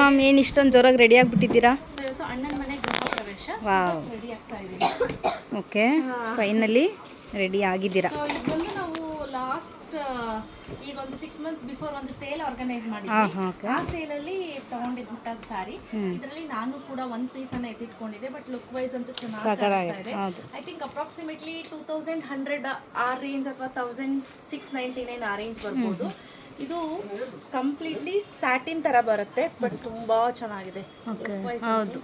Ma'am ಏನು ಇಷ್ಟೊಂದು ಜೋರಾಗಿ ರೆಡಿ ಆಗಿಬಿಟ್ಟಿದ್ದೀರಾ? ವಾವ್ ಓಕೆ ಫೈನಲಿ ರೆಡಿ ಆಗಿದ್ದೀರಾ? ಲಾಸ್ಟ್ ಈಗ ಒಂದು ಸಿಕ್ಸ್ ಮಂತ್ಸ್ ಬಿಫೋರ್ ಒಂದು ಸೇಲ್ ಆರ್ಗನೈಸ್ ಮಾಡಿದ್ವಿ. ಆ ಸೇಲಲ್ಲಿ ತಗೊಂಡಿದ್ದು ಹುಟ್ಟಾದ ಸಾರಿ ಇದರಲ್ಲಿ ನಾನು ಕೂಡ ಒಂದು ಅನ್ನ ಎತ್ತಿಟ್ಕೊಂಡಿದ್ದೆ ಬಟ್ ಲುಕ್ ವೈಸ್ ಅಂತೂ ಚೆನ್ನಾಗಿ I think approximately two thousand hundred ಆ ರೇಂಜ್ ಅಥವಾ ತೌಸಂಡ್ ಸಿಕ್ಸ್ ನೈಂಟಿ ನೈನ್ ಆ ರೇಂಜ್ ಬರ್ಬೋದು. ಇದು ಕಂಪ್ಲೀಟ್ಲಿ ಸ್ಯಾಟಿನ್ ತರ ಬರುತ್ತೆ ಬಟ್ ತುಂಬಾ ಚೆನ್ನಾಗಿದೆ. ಓಕೆ ಹೌದು.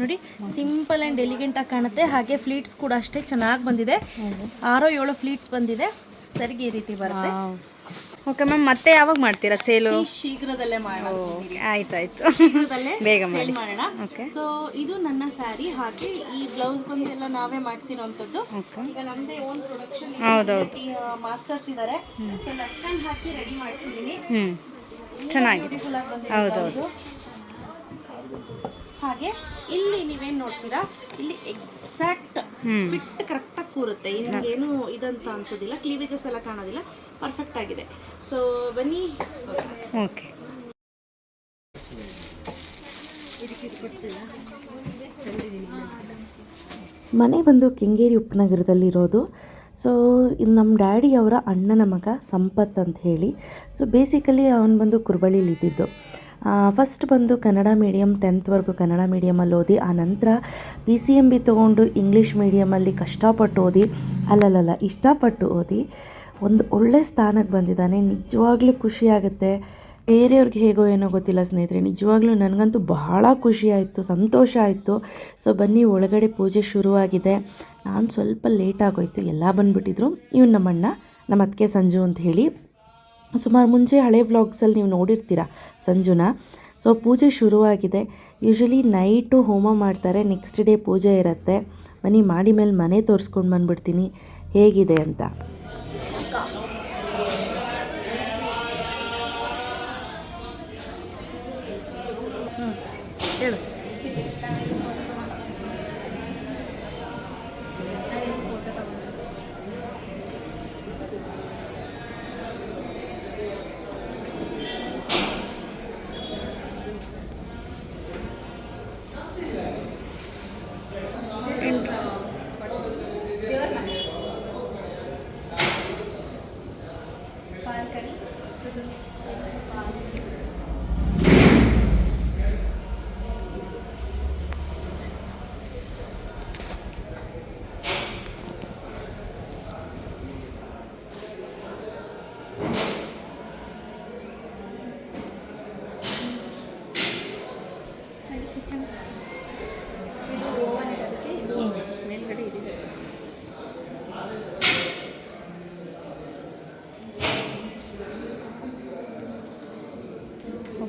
ನೋಡಿ ಸಿಂಪಲ್ ಆ್ಯಂಡ್ ಎಲಿಗೆಂಟ್ ಆಗಿ ಕಾಣುತ್ತೆ. ಹಾಗೆ ಫ್ಲೀಟ್ಸ್ ಕೂಡ ಅಷ್ಟೇ ಚೆನ್ನಾಗಿ ಬಂದಿದೆ. ಆರೋ ಏಳು ಫ್ಲೀಟ್ಸ್ ಬಂದಿದೆ. ಸರಿಗೆ ಈ ರೀತಿ ಬರುತ್ತೆ. ಓಕೆ ಮ್ಯಾಮ್ ಮತ್ತೆ ಯಾವಾಗ ಮಾಡ್ತೀರಾ ಸೇಲು? ಶೀಘ್ರದಲ್ಲೇ ಮಾಡೋಣ ಆಯ್ತು ಆಯ್ತು ಶೀಘ್ರದಲ್ಲೇ ಬೇಗ ಮಾಡಿ. ಮಾಡೋಣ. ಓಕೆ. ಸೊ ಇದು ನನ್ನ ಸ್ಯಾರಿ ಹಾಗೆ ಈ ಬ್ಲೌಸ್ ಬಂದು ಎಲ್ಲ ನಾವೇ ಮಾಡಿಸಿರೋಂಥದ್ದು ಈಗ ನಮ್ದೇ ಓನ್ ಪ್ರೊಡಕ್ಷನ್ ಹೌದೌದು. ಮಾಸ್ಟರ್ಸ್ ಇದ್ದಾರೆ ಸೊ ಲಸ್ಕನ್ ಹಾಕಿ ರೆಡಿ ಮಾಡಿಸಿದ್ದೀನಿ. ಬ್ಯೂಟಿಫುಲ್ ಹೌದೌದು. ಹಾಗೆ ಇಲ್ಲಿ ನೀವೇನು ನೋಡ್ತೀರಾ? ಇಲ್ಲಿ ಎಕ್ಸಾಕ್ಟ್ ಫಿಟ್ ಕರೆಕ್ಟಾಗಿ ಕೂರುತ್ತೆ. ಏನು ಇದಂತ ಅನ್ಸೋದಿಲ್ಲ. ಕ್ಲೀವೇಜಸ್ ಎಲ್ಲ ಕಾಣೋದಿಲ್ಲ. ಪರ್ಫೆಕ್ಟ್ ಆಗಿದೆ. ಸೊ ಬನ್ನಿ. ಓಕೆ ಮನೆ ಬಂದು ಕೆಂಗೇರಿ ಉಪನಗರದಲ್ಲಿರೋದು ಸೊ ಇದು ನಮ್ಮ ಡ್ಯಾಡಿ ಅವರ ಅಣ್ಣನ ಮಗ ಸಂಪತ್ ಅಂತ ಹೇಳಿ. ಸೊ ಬೇಸಿಕಲಿ ಅವನು ಬಂದು ಕುರ್ಬಳ್ಳಿಲಿ ಇದ್ದಿದ್ದು. ಫಸ್ಟ್ ಬಂದು ಕನ್ನಡ ಮೀಡಿಯಮ್ ಟೆಂತ್ವರೆಗೂ ಕನ್ನಡ ಮೀಡಿಯಮಲ್ಲಿ ಓದಿ, ಆ ನಂತರ ಪಿ ಸಿ ಎಂ ಬಿ ತೊಗೊಂಡು ಇಂಗ್ಲೀಷ್ ಮೀಡಿಯಮಲ್ಲಿ ಕಷ್ಟಪಟ್ಟು ಓದಿ ಅಲ್ಲಲ್ಲ ಇಷ್ಟಪಟ್ಟು ಓದಿ, ಒಂದು ಒಳ್ಳೆ ಸ್ಥಾನಕ್ಕೆ ಬಂದಿದ್ದಾನೆ. ನಿಜವಾಗ್ಲೂ ಖುಷಿಯಾಗುತ್ತೆ ಬೇರೆಯವ್ರಿಗೆ ಹೇಗೋ ಏನೋ ಗೊತ್ತಿಲ್ಲ ಸ್ನೇಹಿತರೆ, ನಿಜವಾಗ್ಲೂ ನನಗಂತೂ ಬಹಳ ಖುಷಿ ಆಯಿತು, ಸಂತೋಷ ಆಯಿತು. ಸೊ ಬನ್ನಿ, ಒಳಗಡೆ ಪೂಜೆ ಶುರುವಾಗಿದೆ. ನಾನು ಸ್ವಲ್ಪ ಲೇಟ್ ಆಗೋಯ್ತು. ಎಲ್ಲ ಬಂದುಬಿಟ್ಟಿದ್ರು. ಇವ್ನು ನಮ್ಮಣ್ಣ ನಮ್ಮ ಅತ್ತಿಗೆ ಸಂಜು ಅಂತ ಹೇಳಿ ಸುಮಾರು ಮುಂಚೆ ಹಳೆ ವ್ಲಾಗ್ಸಲ್ಲಿ ನೀವು ನೋಡಿರ್ತೀರ ಸಂಜುನ. ಸೊ ಪೂಜೆ ಶುರುವಾಗಿದೆ. ಯೂಶ್ವಲಿ ನೈಟು ಹೋಮ ಮಾಡ್ತಾರೆ ನೆಕ್ಸ್ಟ್ ಡೇ ಪೂಜೆ ಇರುತ್ತೆ. ಮನೆ ಮಾಡಿ ಮೇಲೆ ಮನೆ ತೋರಿಸ್ಕೊಂಡು ಬಂದ್ಬಿಡ್ತೀನಿ. ಹೇಗಿದೆ ಅಂತ.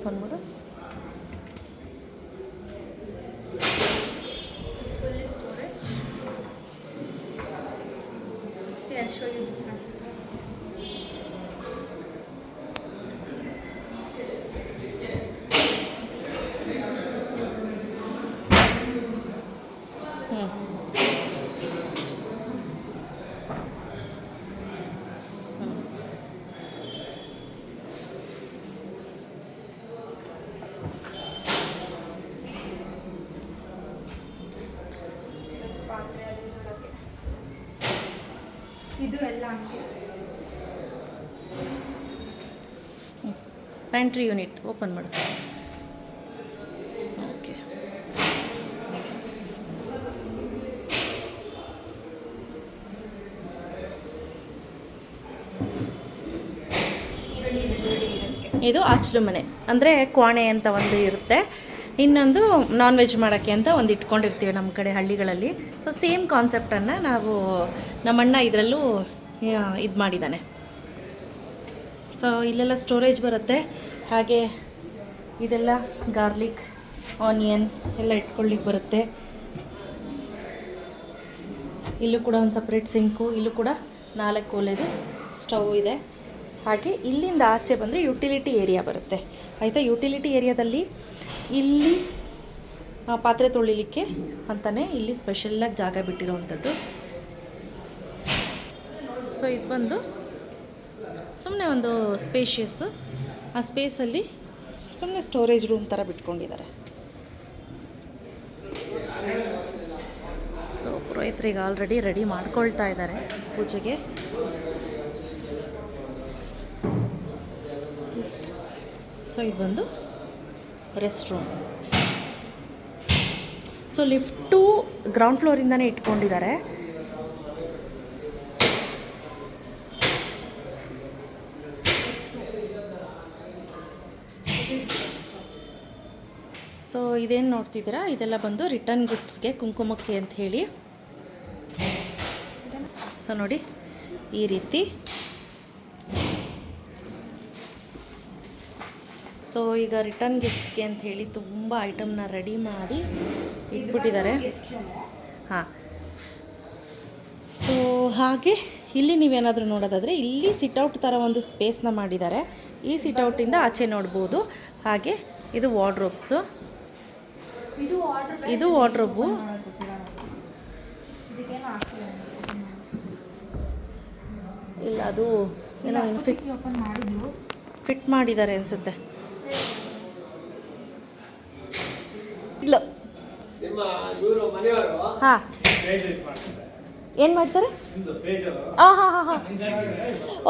konuları. ಓಪನ್ ಎಲ್ಲ ಪ್ಯಾಂಟ್ರಿ ಯೂನಿಟ್ ಓಪನ್ ಮಾಡು. ಓಕೆ ಇದು ಆಚಲು ಮನೆ ಅಂದರೆ ಕೋಣೆ ಅಂತ ಒಂದು ಇರುತ್ತೆ. ಇನ್ನೊಂದು ನಾನ್ ವೆಜ್ ಮಾಡೋಕ್ಕೆ ಅಂತ ಒಂದು ಇಟ್ಕೊಂಡಿರ್ತೀವಿ ನಮ್ಮ ಕಡೆ ಹಳ್ಳಿಗಳಲ್ಲಿ. ಸೊ ಸೇಮ್ ಕಾನ್ಸೆಪ್ಟನ್ನು ನಾವು ನಮ್ಮಣ್ಣ ಇದರಲ್ಲೂ ಇದು ಮಾಡಿದ್ದಾನೆ ಸೊ ಇಲ್ಲೆಲ್ಲ ಸ್ಟೋರೇಜ್ ಬರುತ್ತೆ. ಹಾಗೆ ಇದೆಲ್ಲ ಗಾರ್ಲಿಕ್ ಆನಿಯನ್ ಎಲ್ಲ ಇಟ್ಕೊಳ್ಳಿಕ್ಕೆ ಬರುತ್ತೆ. ಇಲ್ಲೂ ಕೂಡ ಒಂದು ಸಪ್ರೇಟ್ ಸಿಂಕು ಇಲ್ಲೂ ಕೂಡ ನಾಲ್ಕು ಒಲೆದು ಸ್ಟವ್ ಇದೆ. ಹಾಗೆ ಇಲ್ಲಿಂದ ಆಚೆ ಬಂದರೆ ಯುಟಿಲಿಟಿ ಏರಿಯಾ ಬರುತ್ತೆ. ಆಯಿತಾ? ಯುಟಿಲಿಟಿ ಏರಿಯಾದಲ್ಲಿ ಇಲ್ಲಿ ಪಾತ್ರೆ ತೊಳಿಲಿಕ್ಕೆ ಅಂತಲೇ ಇಲ್ಲಿ ಸ್ಪೆಷಲ್ಲಾಗಿ ಜಾಗ ಬಿಟ್ಟಿರೋವಂಥದ್ದು ಸೊ ಇದು ಬಂದು ಸುಮ್ಮನೆ ಒಂದು ಸ್ಪೇಷಿಯಸ್ಸು ಆ ಸ್ಪೇಸಲ್ಲಿ ಸುಮ್ಮನೆ ಸ್ಟೋರೇಜ್ ರೂಮ್ ಥರ ಬಿಟ್ಕೊಂಡಿದ್ದಾರೆ. ಸೊ ಪುರೋಹಿತರಿಗೆ ಆಲ್ರೆಡಿ ರೆಡಿ ಮಾಡ್ಕೊಳ್ತಾ ಇದ್ದಾರೆ ಪೂಜೆಗೆ. ಸೊ ಇದು ಬಂದು rest room so lift ground ಫ್ಲೋರಿಂದನೇ ಇಟ್ಕೊಂಡಿದ್ದಾರೆ ಸೊ ಇದೇನು ನೋಡ್ತಿದ್ದೀರಾ? ಇದೆಲ್ಲ ಬಂದು ರಿಟರ್ನ್ ಗಿಫ್ಟ್ಸ್ಗೆ ಕುಂಕುಮಕ್ಕೆ ಅಂತ ಹೇಳಿ. ಸೊ ನೋಡಿ, ಈ ರೀತಿ. ಸೊ ಈಗ ರಿಟರ್ನ್ ಗಿಫ್ಟ್ಸ್ಗೆ ಅಂತ ಹೇಳಿ ತುಂಬ ಐಟಮ್ನ ರೆಡಿ ಮಾಡಿ ಇಟ್ಬಿಟ್ಟಿದ್ದಾರೆ. ಹಾಂ. ಸೊ ಹಾಗೆ, ಇಲ್ಲಿ ನೀವೇನಾದರೂ ನೋಡೋದಾದರೆ, ಇಲ್ಲಿ ಸಿಟ್ಔಟ್ ಥರ ಒಂದು ಸ್ಪೇಸ್ನ ಮಾಡಿದ್ದಾರೆ. ಈ ಸಿಟ್ಔಟಿಂದ ಆಚೆ ನೋಡ್ಬೋದು. ಹಾಗೆ, ಇದು ವಾರ್ಡ್ರೋಬ್ಸು ಇದು ವಾರ್ಡ್ರೋಬು ಇಲ್ಲ ಅದು ಏನೋ ಫಿಟ್ ಫಿಟ್ ಮಾಡಿದ್ದಾರೆ ಅನಿಸುತ್ತೆ. ಇಲ್ಲ. ಹಾಂ. ಏನು ಮಾಡ್ತಾರೆ? ಹಾಂ ಹಾಂ ಹಾಂ. ಹಾಂ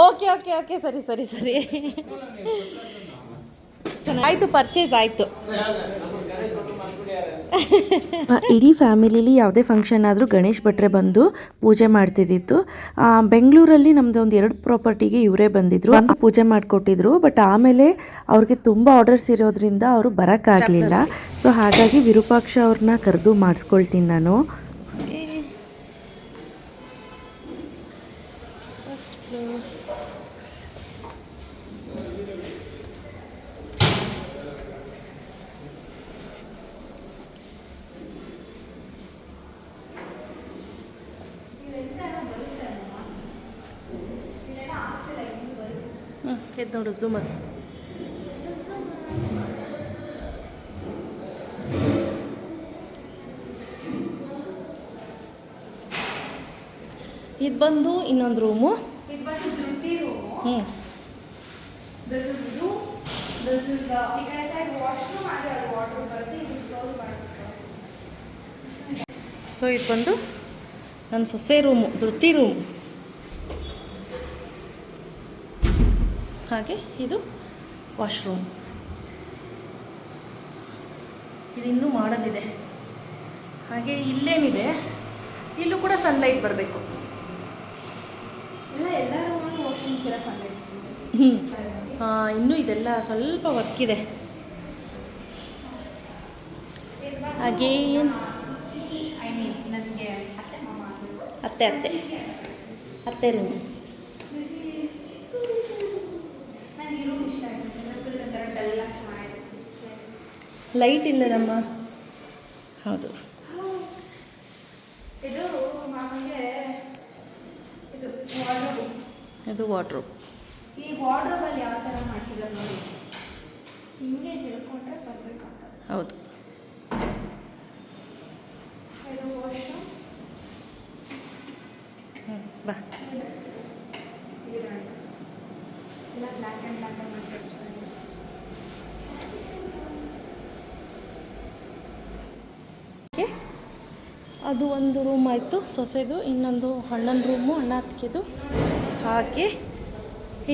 ಓಕೆ ಓಕೆ ಓಕೆ. ಸರಿ ಸರಿ ಸರಿ. ಆಯ್ತು ಪರ್ಚೇಸ್ ಆಯಿತು. ಇಡೀ ಫ್ಯಾಮಿಲಿಲಿ ಯಾವುದೇ ಫಂಕ್ಷನ್ ಆದರೂ ಗಣೇಶ್ ಭಟ್ರೆ ಬಂದು ಪೂಜೆ ಮಾಡ್ತಿದ್ದಿತ್ತು. ಬೆಂಗಳೂರಲ್ಲಿ ನಮ್ಮದು ಒಂದು ಎರಡು ಪ್ರಾಪರ್ಟಿಗೆ ಇವರೇ ಬಂದಿದ್ರು. ಒಂದು ಪೂಜೆ ಮಾಡಿಕೊಟ್ಟಿದ್ರು ಬಟ್ ಆಮೇಲೆ ಅವ್ರಿಗೆ ತುಂಬ ಆರ್ಡರ್ಸ್ ಇರೋದ್ರಿಂದ ಅವರು ಬರೋಕ್ಕಾಗಲಿಲ್ಲ. ಸೊ ಹಾಗಾಗಿ ವಿರೂಪಾಕ್ಷ ಅವ್ರನ್ನ ಕರೆದು ಮಾಡಿಸ್ಕೊಳ್ತೀನಿ ನಾನು ಫಸ್ಟ್ ಫ್ಲೋರ್ ಹ್ಞೂ ನೋಡು ಇದು ಬಂದು ಇನ್ನೊಂದು ರೂಮು. ಇದು ಬಂದು ಧೃತಿ ರೂಮು. ಹ್ಞೂ this is room this is ಈ ಕಡೆ ಸೈಡ್ ವಾಶ್ರೂಮ್ ಹಾಗೆ ಅಲ್ಲಿ ವಾಟರ್ ಬರುತ್ತೆ. ಇದು ಕ್ಲೋಸ್ ಮಾಡ್ಬೇಕು ಸೊ ಇದು ಬಂದು ನನ್ನ ಸೊಸೆ ರೂಮು ಧೃತಿ ರೂಮ್. ಹಾಗೆ ಇದು ವಾಶ್ರೂಮ್. ಇದಿನ್ನೂ ಮಾಡೋದಿದೆ. ಹಾಗೆ ಇಲ್ಲೇನಿದೆ ಇಲ್ಲೂ ಕೂಡ ಸನ್ಲೈಟ್ ಬರಬೇಕು. ಇಲ್ಲ ಎಲ್ಲ ರೂಮಲ್ಲೂ ವಾಶ್ರೂಮ್ಸ್ ಸನ್ಲೈಟ್ ಹ್ಞೂ ಇನ್ನೂ ಇದೆಲ್ಲ ಸ್ವಲ್ಪ ವರ್ಕ್ ಇದೆ. ಅಗೇನ್ ಅತ್ತೆ ಅತ್ತೆ ಅತ್ತೆ. ರೂಮ್ ನನಗೆ ಈ ರೂಮ್ ಇಷ್ಟ ಆಯಿತು ಫುಲ್ ಒಂಥರ ಡಲ್ ಚೆನ್ನಾಗಿದೆ ಲೈಟ್ ಇಲ್ಲದಮ್ಮ ಹೌದು. ಇದು ಮಾಮಗೆ ಇದು ಇದು ವಾಟ್ರೂಮ್ ಈ ವಾರ್ಡ್ರೋಬಲ್ಲಿ ಯಾವ ಥರ ಮಾಡ್ತಿದ್ದಾರೆ ನೋಡಿ. ಹಿಂಗೆ ಹಿಡ್ಕೊಂಡ್ರೆ ಬರ್ಬೇಕಂತ ಹೌದು. ಇದು ವಾಶ್ರೂಮ್ ಹ್ಞೂ ಬಾ ಇದು ಎಲ್ಲ ಬ್ಲ್ಯಾಕ್ ಆ್ಯಂಡ್ ಬ್ಲ್ಯಾಕ್ ಆ್ಯಂಡ್ ಮಾಡ್ತಾರೆ ಓಕೆ ಅದು ಒಂದು ರೂಮ್ ಆಯಿತು ಸೊಸೆದು ಇನ್ನೊಂದು ಅಣ್ಣನ ರೂಮು ಅಣ್ಣ ಅತ್ತಿಗೆದು. ಹಾಗೆ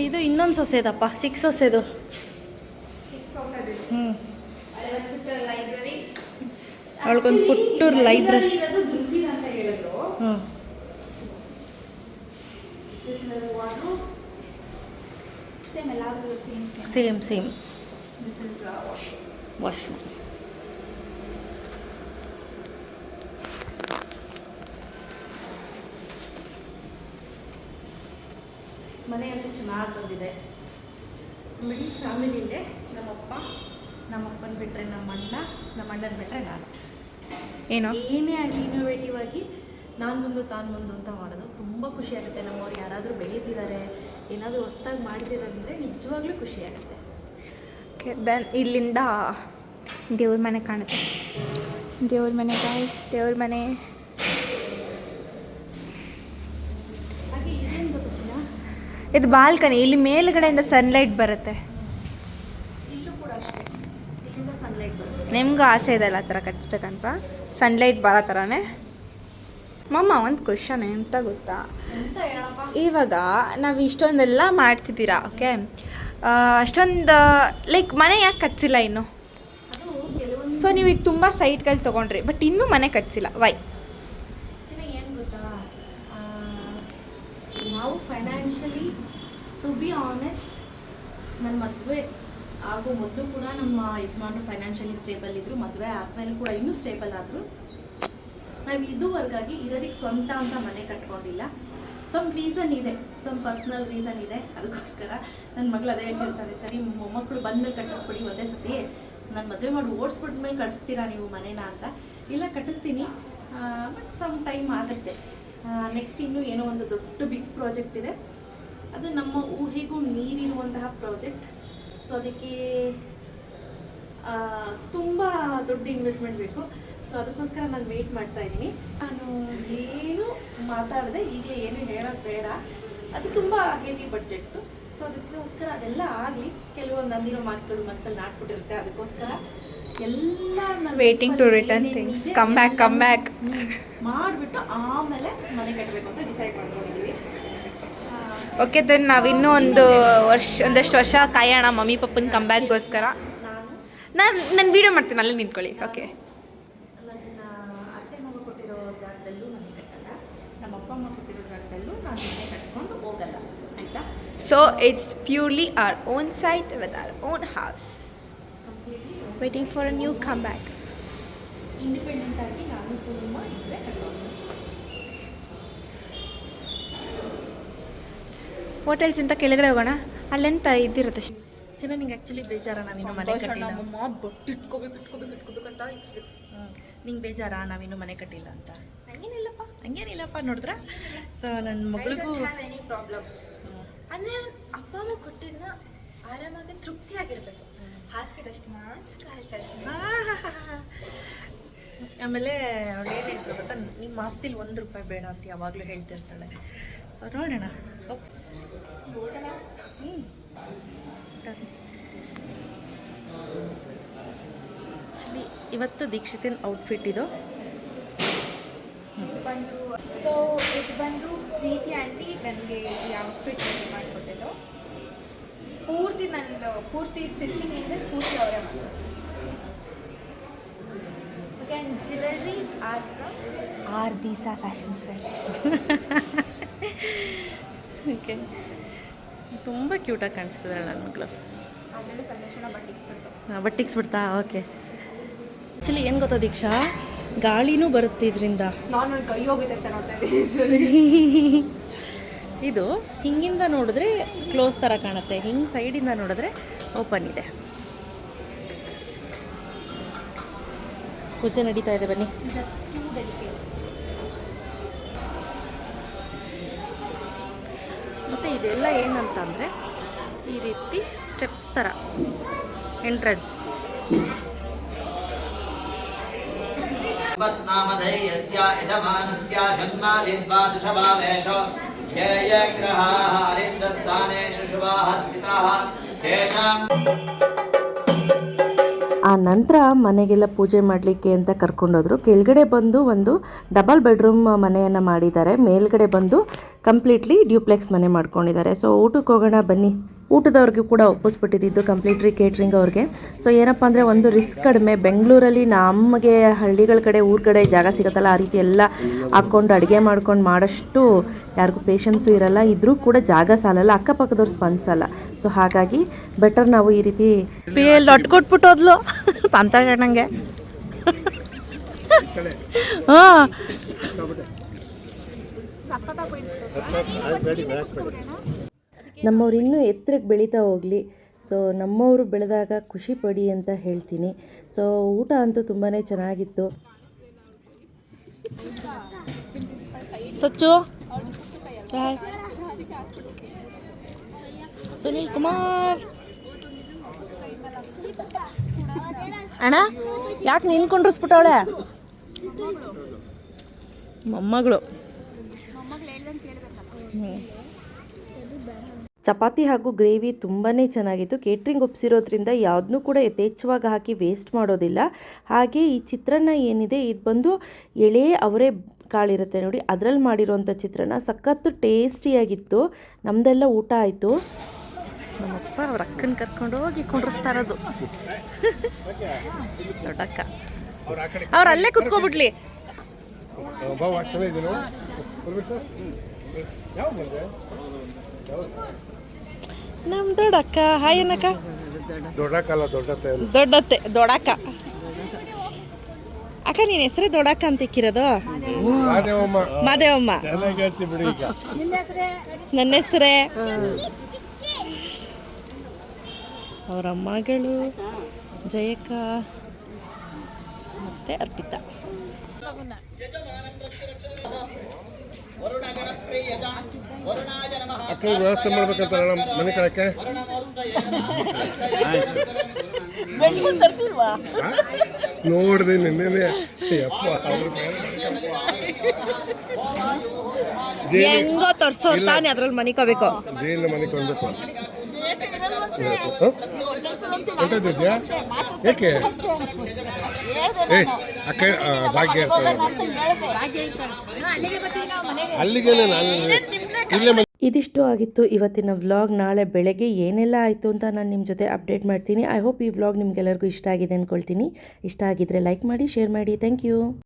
ಇದು ಇನ್ನೊಂದು ಸೊಸೆದಪ್ಪ ಚಿಕ್ಕ ಸೊಸೆದು. ಹ್ಞೂ ಅವಳಿಗೊಂದು ಪುಟ್ಟೂರು ಲೈಬ್ರರಿ ಹ್ಞೂ ಸೇಮ್ ಸೇಮ್ ವಾಶ್ರೂಮ್ ವಾಶ್ರೂಮ್ ಮನೆ ಅಂತೂ ಚೆನ್ನಾಗಿ ಬಂದಿದೆ ಮಿಡಲ್ ಫ್ಯಾಮಿಲಿಯಲ್ಲೇ ನಮ್ಮಪ್ಪ ನಮ್ಮಪ್ಪನ ಬಿಟ್ಟರೆ ನಮ್ಮ ಅಣ್ಣ ನಮ್ಮ ಅಣ್ಣನ ಬಿಟ್ಟರೆ ನಾನು. ಏನು? ಏನೇ ಆಗಲಿ ಇನ್ನೋವೇಟಿವ್ ಆಗಿ ನಾನು ಮುಂದು ತಾನು ಮುಂದು ಅಂತ ಮಾಡೋದು ತುಂಬ ಖುಷಿ ಆಗುತ್ತೆ. ನಮ್ಮವ್ರು ಯಾರಾದರೂ ಬೆಳೀತಿದ್ದಾರೆ ಏನಾದರೂ ಹೊಸ್ದಾಗಿ ಮಾಡ್ತಿದ್ದಾರೆ ನಿಜವಾಗ್ಲೂ ಖುಷಿ ಆಗುತ್ತೆ. ದೆನ್ ಇಲ್ಲಿಂದ ದೇವ್ರ ಮನೆ ಕಾಣುತ್ತೆ. ದೇವ್ರ ಮನೆ ಗಾಯ್ಸ್ ದೇವ್ರ ಮನೆ ಹಾಗೆ ಇದೇನು ಗೊತ್ತಿಲ್ಲ ಇದು ಬಾಲ್ಕನಿ ಇಲ್ಲಿ ಮೇಲ್ಗಡೆಯಿಂದ ಸನ್ಲೈಟ್ ಬರುತ್ತೆ. ನಿಮ್ಗೂ ಆಸೆ ಇದೆ ಅಲ್ಲ ಆ ಥರ ಕಟ್ಸ್ಬೇಕಂತ? ಸನ್ಲೈಟ್ ಬರೋ ಥರನೇ? ಮಮ್ಮ ಒಂದು ಕ್ವಶನ್ ಎಂತ ಗೊತ್ತಾ? ಇವಾಗ ನಾವು ಇಷ್ಟೊಂದೆಲ್ಲ ಮಾಡ್ತಿದ್ದೀರಾ ಓಕೆ ಅಷ್ಟೊಂದು ಲೈಕ್ ಮನೆ ಯಾಕೆ ಕಟ್ಸಿಲ್ಲ ಇನ್ನು? ಸೊ ನೀವು ಈಗ ತುಂಬ ಸೈಟ್ಗಳು ತೊಗೊಂಡ್ರಿ ಬಟ್ ಇನ್ನೂ ಮನೆ ಕಟ್ಸಿಲ್ಲ. ವೈ ಚಿನ್ನ ಏನು ಗೊತ್ತಾ ಆ, ನಾವು ಫೈನಾನ್ಷಿಯಲಿ ಟು ಬಿ ಆನೆಸ್ಟ್ ನನ್ನ ಮದುವೆ ಆಗೋ ಮೊದಲು ಕೂಡ ನಮ್ಮ ಯಜಮಾನರು ಫೈನಾನ್ಷಿಯಲಿ ಸ್ಟೇಬಲ್ ಇದ್ದರು ಮದುವೆ ಆದಮೇಲೆ ಕೂಡ ಇನ್ನೂ ಸ್ಟೇಬಲ್ ಆದರು. ನಾವು ಇದುವರೆಗಾಗಿ ಇರೋದಕ್ಕೆ ಸ್ವಂತ ಅಂತ ಮನೆ ಕಟ್ಕೊಂಡಿಲ್ಲ. ಸಮ್ ರೀಸನ್ ಇದೆ. ಸಮ್ ಪರ್ಸ್ನಲ್ ರೀಸನ್ ಇದೆ. ಅದಕ್ಕೋಸ್ಕರ ನನ್ನ ಮಗಳು ಅದೇ ಹೇಳ್ತಿರ್ತಾರೆ ಸರಿ ಮೊಮ್ಮಕ್ಕಳು ಬಂದಮೇಲೆ ಕಟ್ಟಿಸ್ಬಿಡಿ, ಒಂದೇ ಸತಿ ನಾನು ಮದುವೆ ಮಾಡಿ ಓಡಿಸ್ಬಿಟ್ಮೇಲೆ ಕಟ್ಟಿಸ್ತೀರಾ ನೀವು ಮನೇನ? ಅಂತ. ಇಲ್ಲ, ಕಟ್ಟಿಸ್ತೀನಿ. ಬಟ್ ಸಮ್ ಟೈಮ್ ಆಗುತ್ತೆ. ನೆಕ್ಸ್ಟ್ ಇನ್ನೂ ಏನೋ ಒಂದು ದೊಡ್ಡ ಬಿಗ್ ಪ್ರಾಜೆಕ್ಟ್ ಇದೆ. ಅದು ನಮ್ಮ ಊಹೆಗೂ ನೀರಿರುವಂತಹ ಪ್ರಾಜೆಕ್ಟ್ ಸೊ ಅದಕ್ಕೆ ತುಂಬ ದೊಡ್ಡ ಇನ್ವೆಸ್ಟ್ಮೆಂಟ್ ಬೇಕು. ಸೊ ಅದಕ್ಕೋಸ್ಕರ ನಾನು ವೆಯ್ಟ್ ಮಾಡ್ತಾ ಇದ್ದೀನಿ. ನಾನು ಏನು ಮಾತಾಡದೆ, ಈಗಲೇ ಏನು ಹೇಳೋದು ಬೇಡ. ಅದು ತುಂಬ ಹೆವಿ ಬಡ್ಜೆಟ್ಟು ಸೊ ಅದಕ್ಕೋಸ್ಕರ ಅದೆಲ್ಲ ಆಗಲಿ. ಕೆಲವೊಂದು ಅಂದಿರೋ ಮಾತುಗಳು ಮನಸ್ಸಲ್ಲಿ ನಾಟ್ಬಿಟ್ಟಿರುತ್ತೆ. ಅದಕ್ಕೋಸ್ಕರ ಎಲ್ಲ waiting to return things come back come back. ಮಾಡಿಬಿಟ್ಟು ಆಮೇಲೆ ಮನೆ ಕಟ್ಟಬೇಕು ಅಂತ ಡಿಸೈಡ್ ಮಾಡ್ಕೊಂಡಿದ್ದೀವಿ ಓಕೆ ದೆನ್ ನಾವು ಇನ್ನೂ ಒಂದು ವರ್ಷ ಒಂದಷ್ಟು ವರ್ಷ ಕಾಯೋಣ ಮಮ್ಮಿ ಪಪ್ಪನ ಕಮ್ ಬ್ಯಾಕ್ಗೋಸ್ಕರ ನಾನು? ನಾನು ವೀಡಿಯೋ ಮಾಡ್ತೀನಿ ಅಲ್ಲೇ ನಿಂತ್ಕೊಳ್ಳಿ. ಓಕೆ ನನ್ನ ಅತ್ತೆ ಮಗ ಕೊಟ್ಟಿರೋ ಜಾಗದಲ್ಲೂ ಮನೆ ಕಟ್ಟಲ್ಲ. ನಮ್ಮ ಅಪ್ಪ ಅಮ್ಮ ಕೊಟ್ಟಿರೋ ಜಾಗದಲ್ಲೂ ನಾನು ಮನೆ ಕಟ್ಕೊಂಡು ಹೋಗಲ್ಲ. ಆಯಿತಾ? So it's purely our own site with our own house waiting for a new come back independent ಆಗಿ ನಾನು ಸುಮ್ಮ ಇದ್ದರೆ ಕಟ್ಟೋದು ಹೋಟೆಲ್ಸ್ ಇಂತ ಕೆಳಗಡೆ ಹೋಗೋಣ. ಅಲ್ಲೆಂತ ಇದ್ದಿರುತ್ತೆ? ಚಿನ್ನ ನಿಂಗೆ ಆ್ಯಕ್ಚುಲಿ ಬೇಜಾರ ನಾವಿನ್ನು ಮನೆ ಕಟ್ಟಿಲ್ಲ? ಬೊಟ್ಟು ಇಟ್ಕೋಬೇಕು ಇಟ್ಕೋಬೇಕು ಇಟ್ಕೋಬೇಕಂತ ನಿಂಗೆ ಬೇಜಾರ? ನಾವಿನ್ನು ಮನೆ ಕಟ್ಟಿಲ್ಲ ಅಂತ? ಹಂಗೇನಿಲ್ಲಪ್ಪ. ಹಂಗೇನಿಲ್ಲಪ್ಪ ನೋಡಿದ್ರ? ಸೊ ನನ್ನ ಮಗಳಿಗೂ ಎನಿ ಪ್ರಾಬ್ಲಮ್ ಅಂದರೆ ಅಪ್ಪ ಅಮ್ಮ ಆರಾಮಾಗಿ ಆರಾಮಾಗಿ ತೃಪ್ತಿಯಾಗಿರ್ಬೇಕು. ಹಾಸಿಗೆದಷ್ಟು ಮಾತ್ರ ಕಾಲು ಚಾಚಿ ಆಮೇಲೆ ಅವಳು ಏನು ಹೇಳ್ತಾರೆ ಗೊತ್ತಾ? ನಿಮ್ಮ ಆಸ್ತಿಲಿ ಒಂದು ರೂಪಾಯಿ ಬೇಡ ಅಂತ ಯಾವಾಗಲೂ ಹೇಳ್ತಿರ್ತಾಳೆ. ಸೊ ನೋಡೋಣ. ನೋಡೋಣ. ಹ್ಞೂ ಆ್ಯಕ್ಚುಲಿ ಇವತ್ತು ದೀಕ್ಷಿತಿನ ಔಟ್ಫಿಟ್ ಇದು. ಬಂದು ಸೊ ಇದು ಬಂದು ಪ್ರೀತಿ ಆಂಟಿ ನನಗೆ ಈ ಔಟ್ಫಿಟ್ ಮಾಡಿಕೊಟ್ಟಿದ್ದು ಪೂರ್ತಿ ನಂದು ಪೂರ್ತಿ ಸ್ಟಿಚಿಂಗ್ ಇಂದ ಪೂರ್ತಿ ಅವರೇ ಮಾಡಿದ್ರು okay and jewelleries are from our ದೀಸಾ fashion jewelleries okay ತುಂಬ ಕ್ಯೂಟಾಗಿ ಕಾಣಿಸ್ತಿದ್ರೆ ನನ್ನ ಮಗಳು. ಅದರಲ್ಲಿ ಬಿಡ್ತಾ. ಬಟ್ಟಿಸ್ಬಿಟ್ಟು ಬಟ್ಟಿಕ್ಸ್ಬಿಡ್ತಾ ಓಕೆ ಆ್ಯಕ್ಚುಲಿ ಏನು ಗೊತ್ತಾ ದೀಕ್ಷಾ? ಗಾಳಿನೂ ಬರುತ್ತೆ ಇದರಿಂದ ನಾನು ನನ್ನ ಕೈ ಹೋಗಿದೆ ಅಂತ ನೋಡ್ತಾ ಇದ್ದೀನಿ. ಇದು ಹಿಂಗಿಂದ ನೋಡಿದ್ರೆ ಕ್ಲೋಸ್ ಥರ ಕಾಣುತ್ತೆ, ಹಿಂಗೆ ಸೈಡಿಂದ ನೋಡಿದ್ರೆ ಓಪನ್ ಇದೆ. ಪೂಜೆ ನಡೀತಾ ಇದೆ ಬನ್ನಿ. ಮತ್ತೆ ಇದೆಲ್ಲ ಏನಂತಂದರೆ ಈ ರೀತಿ ಸ್ಟೆಪ್ಸ್ ಥರ ಎಂಟ್ರೆನ್ಸ್ ಜನ್ಮ ये ये ग्रहाः अरिष्टस्थानेषु शुभाः स्थिताः तेषां ಆ ನಂತರ ಮನೆಗೆಲ್ಲ ಪೂಜೆ ಮಾಡಲಿಕ್ಕೆ ಅಂತ ಕರ್ಕೊಂಡೋದ್ರು ಕೆಳಗಡೆ ಬಂದು ಒಂದು ಡಬಲ್ ಬೆಡ್ರೂಮ್ ಮನೆಯನ್ನು ಮಾಡಿದ್ದಾರೆ ಮೇಲ್ಗಡೆ ಬಂದು ಕಂಪ್ಲೀಟ್ಲಿ ಡ್ಯೂಪ್ಲೆಕ್ಸ್ ಮನೆ ಮಾಡ್ಕೊಂಡಿದ್ದಾರೆ. ಸೊ ಊಟಕ್ಕೆ ಹೋಗೋಣ ಬನ್ನಿ. ಊಟದವ್ರಿಗೆ ಕೂಡ ಒಪ್ಪಿಸ್ಬಿಟ್ಟಿದ್ದು ಕಂಪ್ಲೀಟ್ರಿ ಕೇಟ್ರಿಂಗ್ ಅವ್ರಿಗೆ. ಸೊ ಏನಪ್ಪ ಅಂದರೆ ಒಂದು ರಿಸ್ಕ್ ಕಡಿಮೆ. ಬೆಂಗಳೂರಲ್ಲಿ ನಮಗೆ ಹಳ್ಳಿಗಳ ಕಡೆ ಊರ ಕಡೆ ಜಾಗ ಸಿಗುತ್ತಲ್ಲ ಆ ರೀತಿ ಎಲ್ಲ ಹಾಕ್ಕೊಂಡು ಅಡುಗೆ ಮಾಡ್ಕೊಂಡು ಮಾಡೋಷ್ಟು ಯಾರಿಗೂ ಪೇಷನ್ಸು ಇರಲ್ಲ. ಇದ್ರೂ ಕೂಡ ಜಾಗ ಸಾಲಲ್ಲ ಅಕ್ಕಪಕ್ಕದವ್ರು ಸ್ಪಂದಿಸಲ್ಲ ಸೊ ಹಾಗಾಗಿ ಬೆಟರ್ ನಾವು ಈ ರೀತಿ ಎಲ್ಲಿ ಒಟ್ಟು ಕೊಟ್ಬಿಟ್ಟು ಹೋದ್ಲು. ಅಂತ ಹೇಳಂಗೆ ಹಾಂ. ನಮ್ಮವ್ರು ಇನ್ನೂ ಎತ್ತರಕ್ಕೆ ಬೆಳೀತಾ ಹೋಗಲಿ. ಸೊ ನಮ್ಮವರು ಬೆಳೆದಾಗ ಖುಷಿ ಪಡಿ ಅಂತ ಹೇಳ್ತೀನಿ. ಸೊ ಊಟ ಅಂತೂ ತುಂಬಾ ಚೆನ್ನಾಗಿತ್ತು. ಸಚ್ಚು. ಸುನಿಲ್ ಕುಮಾರ್. ಅಣ್ಣ, ಯಾಕೆ ನಿನ್ಕೊಂಡ್ರಿಸ್ಬಿಟ್ಟವಳೆ ಮೊಮ್ಮಗಳು. ಚಪಾತಿ ಹಾಗೂ ಗ್ರೇವಿ ತುಂಬಾ ಚೆನ್ನಾಗಿತ್ತು. ಕೇಟ್ರಿಂಗ್ ಒಪ್ಸಿರೋದ್ರಿಂದ ಯಾವುದನ್ನೂ ಕೂಡ ಯಥೇಚ್ಛವಾಗಿ ಹಾಕಿ ವೇಸ್ಟ್ ಮಾಡೋದಿಲ್ಲ. ಹಾಗೆ ಈ ಚಿತ್ರಾನ್ನ ಏನಿದೆ ಇದು ಬಂದು ಎಳೆ ಅವರೇ ಕಾಳಿರುತ್ತೆ ನೋಡಿ ಅದರಲ್ಲಿ ಮಾಡಿರೋಂಥ ಚಿತ್ರಾನ್ನ ಸಖತ್ತು ಟೇಸ್ಟಿಯಾಗಿತ್ತು. ನಮ್ಮದೆಲ್ಲ ಊಟ ಆಯಿತು. ನಮ್ಮಪ್ಪ ಅವ್ರ ಅಕ್ಕನ ಕರ್ಕೊಂಡು ಹೋಗಿ ಕುಂಡ್ರಿಸ್ತಾ ಇರೋದು. ದೊಡ್ಡಕ್ಕ ಅವ್ರು ಅಲ್ಲೇ ಕುತ್ಕೊಬಿಡ್ಲಿ. ನಮ್ಮ ದೊಡ್ಡಕ್ಕ. ಹಾಯ್ ಏನಕ್ಕ ದೊಡ್ಡತ್ತೆ ದೊಡ್ಡಕ್ಕ. ಅಕ್ಕ ನೀನ್ ಹೆಸರೇ ದೊಡ್ಡಕ್ಕ ಅಂತ ಇಕ್ಕಿರೋದು? ಮಾದೇವಮ್ಮ. ನನ್ನ ಹೆಸರೇ. ಅವರ ಮಗಳು ಜಯಕ್ಕ ಮತ್ತೆ ಅರ್ಪಿತಾ. ಅಕ್ಕನಿಗೆ ವ್ಯವಸ್ಥೆ ಮಾಡ್ಬೇಕಂತ ಮನೆ ಕಳಕ್ಕೆ ನೋಡ್ದೆ ನಿನ್ನೆ ಯಪ್ಪ ಅದ್ರ ಮೇಲೆ. ಜೈಲ್ ಹೆಂಗೋ ತರ್ಸೋ ತಾನೇ ಅದ್ರಲ್ಲಿ ಮನಿಕೋಬೇಕು. ಜೈಲಿನ ಮನೆ ಏಕೆ? ಅಕ್ಕ ಭಾಗ್ಯ ಅಲ್ಲಿಗೆ ಇದಿಷ್ಟು ಆಗಿತ್ತು ಇವತ್ತಿನ ವ್ಲಾಗ್. ನಾಳೆ ಬೆಳಗ್ಗೆ ಏನೆಲ್ಲ ಆಯಿತು ಅಂತ ನಾನು ನಿಮ್ಮ ಜೊತೆ ಅಪ್ಡೇಟ್ ಮಾಡ್ತೀನಿ. ಐ ಹೋಪ್ ಈ ವ್ಲಾಗ್ ನಿಮಗೆಲ್ಲರಿಗೂ ಇಷ್ಟ ಆಗಿದೆ ಅಂದ್ಕೊಳ್ತೀನಿ ಇಷ್ಟ ಆಗಿದ್ರೆ ಲೈಕ್ ಮಾಡಿ ಶೇರ್ ಮಾಡಿ. Thank you